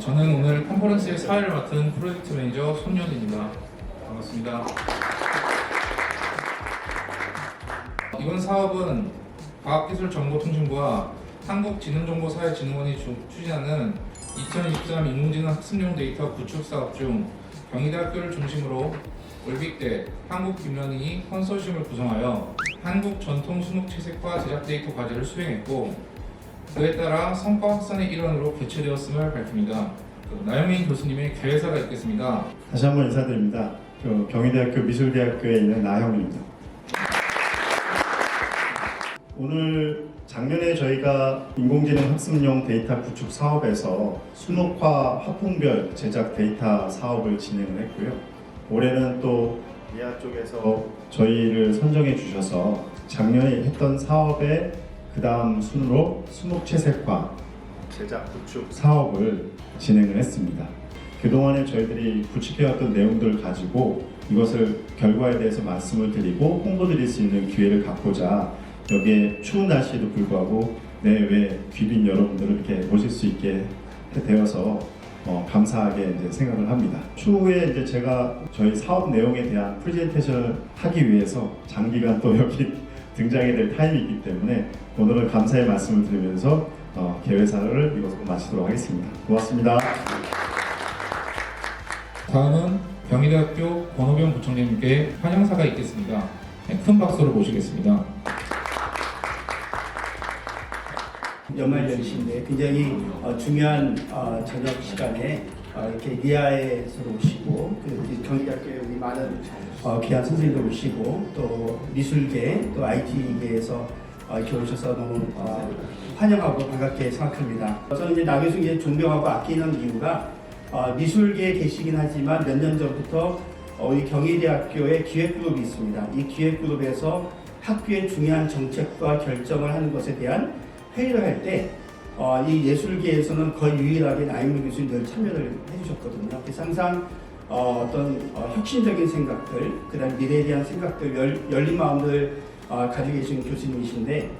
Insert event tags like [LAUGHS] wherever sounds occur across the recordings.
저는 오늘 컨퍼런스의 사회를 맡은 프로젝트 매니저 손현입니다. 반갑습니다. 이번 사업은 과학기술정보통신부와 한국지능정보사회진흥원이 주- 추진하는 2023 인공지능 학습용 데이터 구축 사업 중 경희대학교를 중심으로 올빅대, 한국딥러닝이 컨소시엄을 구성하여 한국 전통 수능 채색과 제작 데이터 과제를 수행했고 그에 따라 성과 확산의 일환으로 개최되었음을 밝힙니다. 그 나영민 교수님의 개회사가 있겠습니다. 다시 한번 인사드립니다. 그 경희대학교 미술대학교에 있는 나형입니다. 오늘 작년에 저희가 인공지능 학습용 데이터 구축 사업에서 수목화 화풍별 제작 데이터 사업을 진행을 했고요. 올해는 또 미아 쪽에서 저희를 선정해 주셔서 작년에 했던 사업의 그 다음 순으로 수목 채색화 제작 구축 사업을 진행을 했습니다. 그동안에 저희들이 구축해왔던 내용들을 가지고 이것을 결과에 대해서 말씀을 드리고 홍보드릴 수 있는 기회를 갖고자 여기에 추운 날씨에도 불구하고 내외 귀빈 여러분들을 이렇게 모실 수 있게 되어서 어, 감사하게 이제 생각을 합니다. 추후에 이제 제가 저희 사업 내용에 대한 프레젠테이션을 하기 위해서 장기간 또 여기 등장이 될 타임이기 때문에 오늘은 감사의 말씀을 드리면서 어, 개회사를 이것으로 마치도록 하겠습니다. 고맙습니다. 다음은 경희대학교 권호병 부총장님께 환영사가 있겠습니다. 네, 큰 박수로 모시겠습니다. 연말 연시인데 굉장히 어, 중요한 어, 저녁 시간에 어, 이렇게 리아에서 오시고 그 경희대학교에 우리 많은 어, 귀한 선생님들 오시고 또 미술계 또 IT계에서 어, 이렇게 오셔서 너무 어, 환영하고 반갑게 생각합니다. 저는 이제 나 교수님 존경하고 아끼는 이유가 어, 미술계에 계시긴 하지만 몇 년 전부터 어, 우리 경희대학교에 기획그룹이 있습니다. 이 기획그룹에서 학교의 중요한 정책과 결정을 하는 것에 대한 회의를 할때 어, 이 예술계에서는 거의 유일하게 나인문 교수님 늘 참여를 해주셨거든요. 그래서 항상 어, 어떤 어, 혁신적인 생각들, 그다음 미래에 대한 생각들, 열, 열린 마음을 어, 가지고 계신 교수님이신데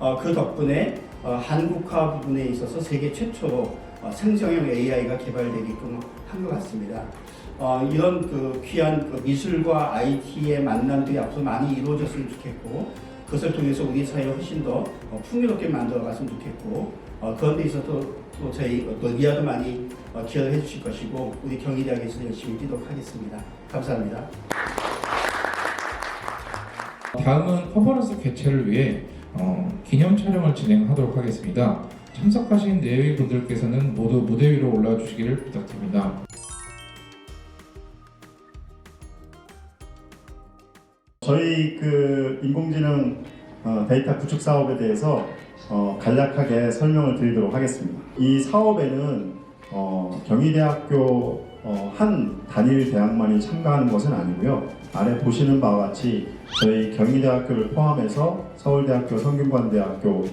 어, 그 덕분에 어, 한국화 부분에 있어서 세계 최초로 어, 생성형 AI가 개발되게끔 한 것 같습니다. 어, 이런 그 귀한 그 미술과 IT의 만남들이 앞으로 많이 이루어졌으면 좋겠고 그것을 통해서 우리 사회를 훨씬 더 어, 풍요롭게 만들어 갔으면 좋겠고 어, 그런 데 있어서 또 저희 어, 또 리아도 많이 어, 기여를 해주실 것이고 우리 경희대학에서 열심히 뛰도록 하겠습니다. 감사합니다. 다음은 컨퍼런스 개최를 위해 어, 기념 촬영을 진행하도록 하겠습니다. 참석하신 내외 분들께서는 모두 무대 위로 올라와 주시기를 부탁드립니다. 저희 그 인공지능 어, 데이터 구축 사업에 대해서 어, 간략하게 설명을 드리도록 하겠습니다. 이 사업에는 어, 경희대학교 어, 한 단일 대학만이 참가하는 것은 아니고요. 아래 보시는 바와 같이 저희 경희대학교를 포함해서 서울대학교, 성균관대학교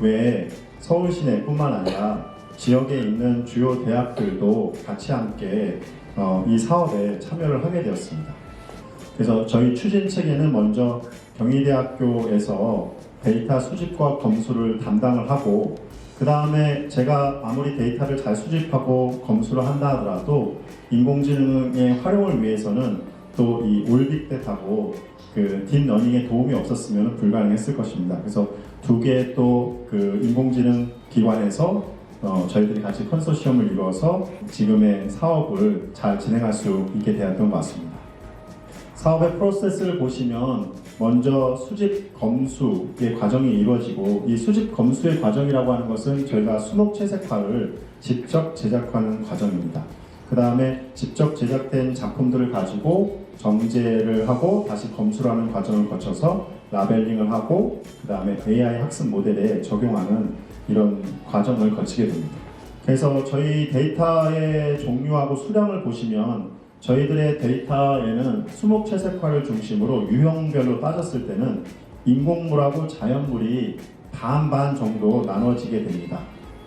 외에 서울 시내뿐만 아니라 지역에 있는 주요 대학들도 같이 함께 어, 이 사업에 참여를 하게 되었습니다. 그래서 저희 추진 체계는 먼저 경희대학교에서 데이터 수집과 검수를 담당을 하고 그 다음에 제가 아무리 데이터를 잘 수집하고 검수를 한다 하더라도 인공지능의 활용을 위해서는 또 이 올빅데이터고 그 딥러닝의 도움이 없었으면 불가능했을 것입니다. 그래서 두 개의 또 그 인공지능 기관에서 어, 저희들이 같이 컨소시엄을 이루어서 지금의 사업을 잘 진행할 수 있게 되었던 것 같습니다. 사업의 프로세스를 보시면 먼저 수집 검수의 과정이 이루어지고 이 수집 검수의 과정이라고 하는 것은 저희가 수목 채색화를 직접 제작하는 과정입니다. 그 다음에 직접 제작된 작품들을 가지고 정제를 하고 다시 검수를 하는 과정을 거쳐서 라벨링을 하고 그 다음에 AI 학습 모델에 적용하는 이런 과정을 거치게 됩니다. 그래서 저희 데이터의 종류하고 수량을 보시면 저희들의 데이터에는 수목 채색화를 중심으로 유형별로 따졌을 때는 인공물하고 자연물이 반반 정도 나눠지게 됩니다.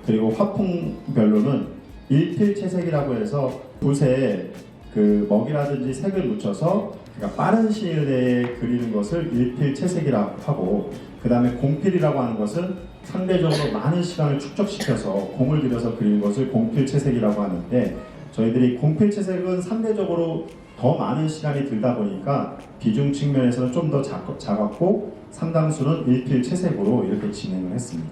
그리고 화풍별로는 일필 채색이라고 해서 붓에 그 먹이라든지 색을 묻혀서 그러니까 빠른 시일 내에 그리는 것을 일필 채색이라고 하고 그 다음에 공필이라고 하는 것은 상대적으로 많은 시간을 축적시켜서 공을 들여서 그리는 것을 공필 채색이라고 하는데 저희들이 공필 채색은 상대적으로 더 많은 시간이 들다 보니까 비중 측면에서는 좀 더 작았고 상당수는 일필 채색으로 이렇게 진행을 했습니다.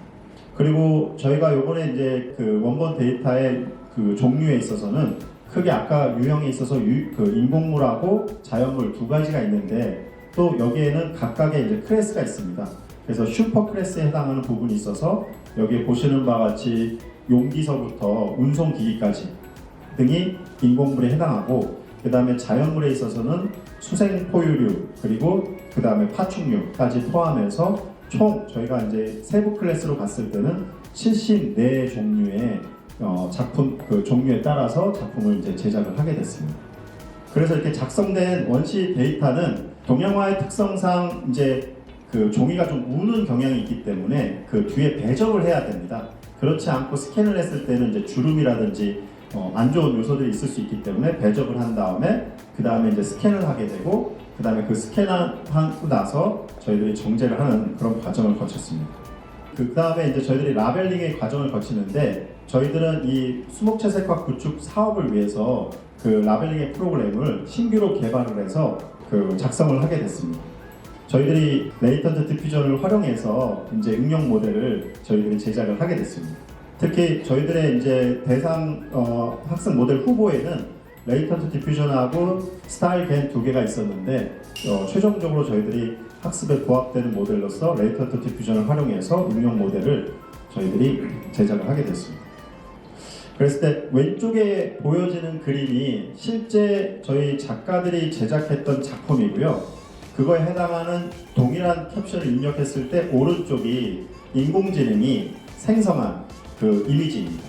그리고 저희가 요번에 이제 그 원본 데이터의 그 종류에 있어서는 크게 아까 유형에 있어서 유, 그 인공물하고 자연물 두 가지가 있는데 또 여기에는 각각의 이제 클래스가 있습니다. 그래서 슈퍼 클래스에 해당하는 부분이 있어서 여기 보시는 바와 같이 용기서부터 운송기기까지 등이 인공물에 해당하고 그 다음에 자연물에 있어서는 수생 포유류 그리고 그 다음에 파충류까지 포함해서 총 저희가 이제 세부 클래스로 갔을 때는 74 종류의 어, 작품 그 종류에 따라서 작품을 이제 제작을 하게 됐습니다. 그래서 이렇게 작성된 원시 데이터는 동양화의 특성상 이제 그 종이가 좀 우는 경향이 있기 때문에 그 뒤에 배적을 해야 됩니다. 그렇지 않고 스캔을 했을 때는 이제 주름이라든지 어, 안 좋은 요소들이 있을 수 있기 때문에 배적을 한 다음에 그 다음에 이제 스캔을 하게 되고 그 다음에 그 스캔하고 나서 저희들이 정제를 하는 그런 과정을 거쳤습니다. 그 다음에 이제 저희들이 라벨링의 과정을 거치는데 저희들은 이 수목채색화 구축 사업을 위해서 그 라벨링의 프로그램을 신규로 개발을 해서 그 작성을 하게 됐습니다. 저희들이 레이턴트 디퓨전을 활용해서 이제 응용 모델을 저희들이 제작을 하게 됐습니다. 특히 저희들의 이제 대상 어, 학습 모델 후보에는 레이턴트 디퓨전하고 스타일 겐 두 개가 있었는데 어, 최종적으로 저희들이 학습에 부합되는 모델로서 레이턴트 디퓨전을 활용해서 응용 모델을 저희들이 제작을 하게 됐습니다. 그랬을 때 왼쪽에 보여지는 그림이 실제 저희 작가들이 제작했던 작품이고요. 그거에 해당하는 동일한 캡션을 입력했을 때 오른쪽이 인공지능이 생성한 그 이미지입니다.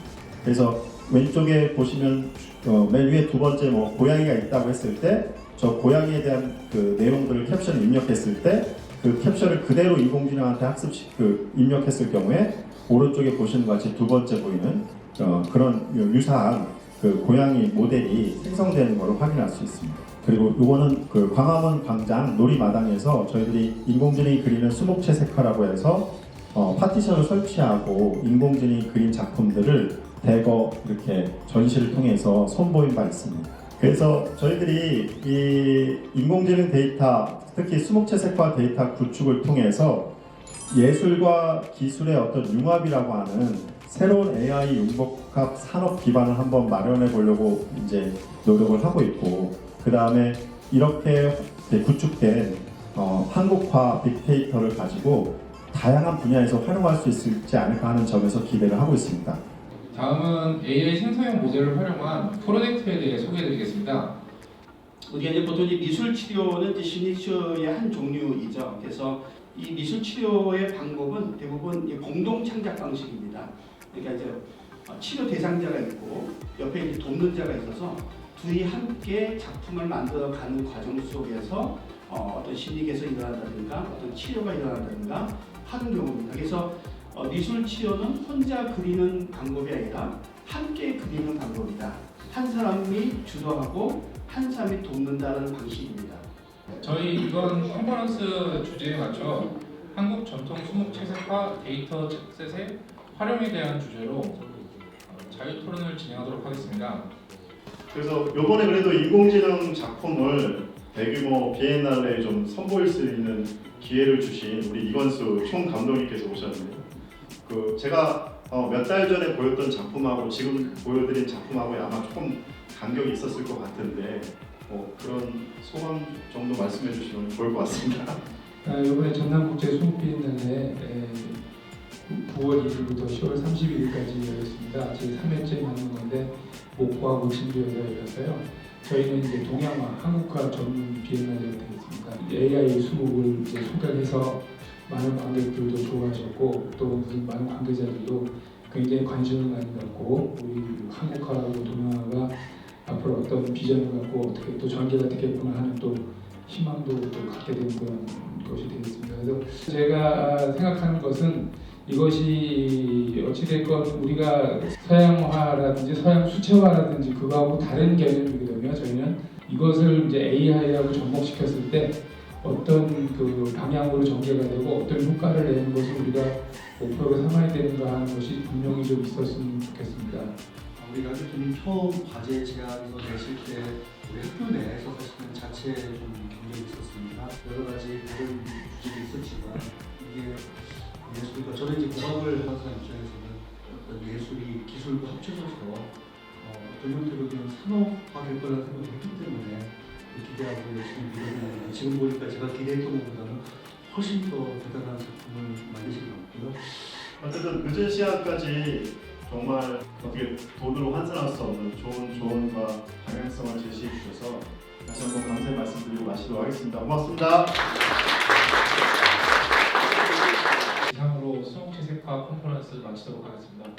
그래서 왼쪽에 보시면 어, 맨 위에 두 번째 뭐 고양이가 있다고 했을 때 저 고양이에 대한 그 내용들을 캡션을 입력했을 때 그 캡션을 그대로 인공지능한테 학습 그 입력했을 경우에 오른쪽에 보시는 것 같이 두 번째 보이는 어, 그런 유사한 그 고양이 모델이 생성되는 것을 확인할 수 있습니다. 그리고 이거는 그 광화문 광장 놀이마당에서 저희들이 인공지능이 그리는 수목채색화라고 해서 어, 파티션을 설치하고 인공지능이 그린 작품들을 대거 이렇게 전시를 통해서 선보인 바 있습니다. 그래서 저희들이 이 인공지능 데이터, 특히 수목채색화 데이터 구축을 통해서 예술과 기술의 어떤 융합이라고 하는 새로운 AI 융복합 산업 기반을 한번 마련해 보려고 이제 노력을 하고 있고 그 다음에 이렇게 구축된 어, 한국화 빅데이터를 가지고 다양한 분야에서 활용할 수 있지 않을까 하는 점에서 기대를 하고 있습니다. 다음은 AI 생성형 모델을 활용한 프로젝트에 대해 소개해드리겠습니다. 우리가 이제 보통 이 미술 치료는 이제 치료의 한 종류이죠. 그래서 이 미술 치료의 방법은 대부분 이 공동 창작 방식입니다. 그러니까 이제 어, 치료 대상자가 있고 옆에 이제 돕는 자가 있어서 둘이 함께 작품을 만들어 가는 과정 속에서 어, 어떤 심리 개선이 일어난다든가 어떤 치료가 일어난다든가 하는 경우입니다. 그래서 어, 미술 치료는 혼자 그리는 방법이 아니라 함께 그리는 방법이다. 한 사람이 주도하고 한 사람이 돕는다는 방식입니다. 저희 이번 컨퍼런스 주제에 맞춰 한국 전통 수목 채색화 데이터 책셋의 활용에 대한 주제로 어, 자유 토론을 진행하도록 하겠습니다. 그래서 요번에 그래도 인공지능 작품을 대규모 비엔날레에 좀 선보일 수 있는 기회를 주신 우리 이건수 총 감독님께서 오셨는데요. 그 제가 어, 몇 달 전에 보였던 작품하고 지금 보여드린 작품하고 아마 조금 간격이 있었을 것 같은데 뭐 그런 소감 정도 말씀해 주시면 좋을 것 같습니다. [LAUGHS] 아, 이번에 전남국제 수목비엔날레 9월 1일부터 10월 31일까지 열렸습니다. 제 3회째 하는 건데 목포하고 진주에서 열렸어요. 저희는 이제 동양화, 한국화 전문 비엔날레가 되겠습니다. AI 수목을 이제 소개해서 많은 관객들도 좋아하셨고 또 많은 관계자들도 굉장히 관심을 많이 갖고 우리 한국화하고 동양화가 앞으로 어떤 비전을 갖고 어떻게 또 전개가 되겠구나 하는 또 희망도 또 갖게 되는 그런 것이 되겠습니다. 그래서 제가 생각하는 것은 이것이 어찌됐건 우리가 서양화라든지 서양 수채화라든지 그거하고 다른 개념이 거든요. 있거든요. 저희는 이것을 이제 AI하고 접목시켰을 때 어떤 그 방향으로 전개가 되고 어떤 효과를 내는 것을 우리가 목표로 삼아야 되는가 하는 것이 분명히 좀 있었으면 좋겠습니다. 우리 가족님 처음 과제 제안서 내실 때 우리 학교 내에서 사실은 자체 좀 경쟁이 있었습니다. 여러 가지 다른 주제도 있었지만 이게 예술과 저는 이제 공학을 하는 입장에서는 예술이 기술과 합쳐져서 어, 어떤 형태로 든 산업화 될 거라는 생각을 했기 때문에 기대하고 열심히 밀어내는 지금 보니까 제가 기대했던 것보다는 훨씬 더 대단한 작품을 만드신 것 같고요. 어쨌든 늦은 시간까지 정말 어떻게 돈으로 환산할 수 없는 좋은 조언과 방향성을 제시해 주셔서 다시 한번 감사의 말씀드리고 마치도록 하겠습니다. 고맙습니다. 이상으로 수용체색화 컨퍼런스 마치도록 하겠습니다.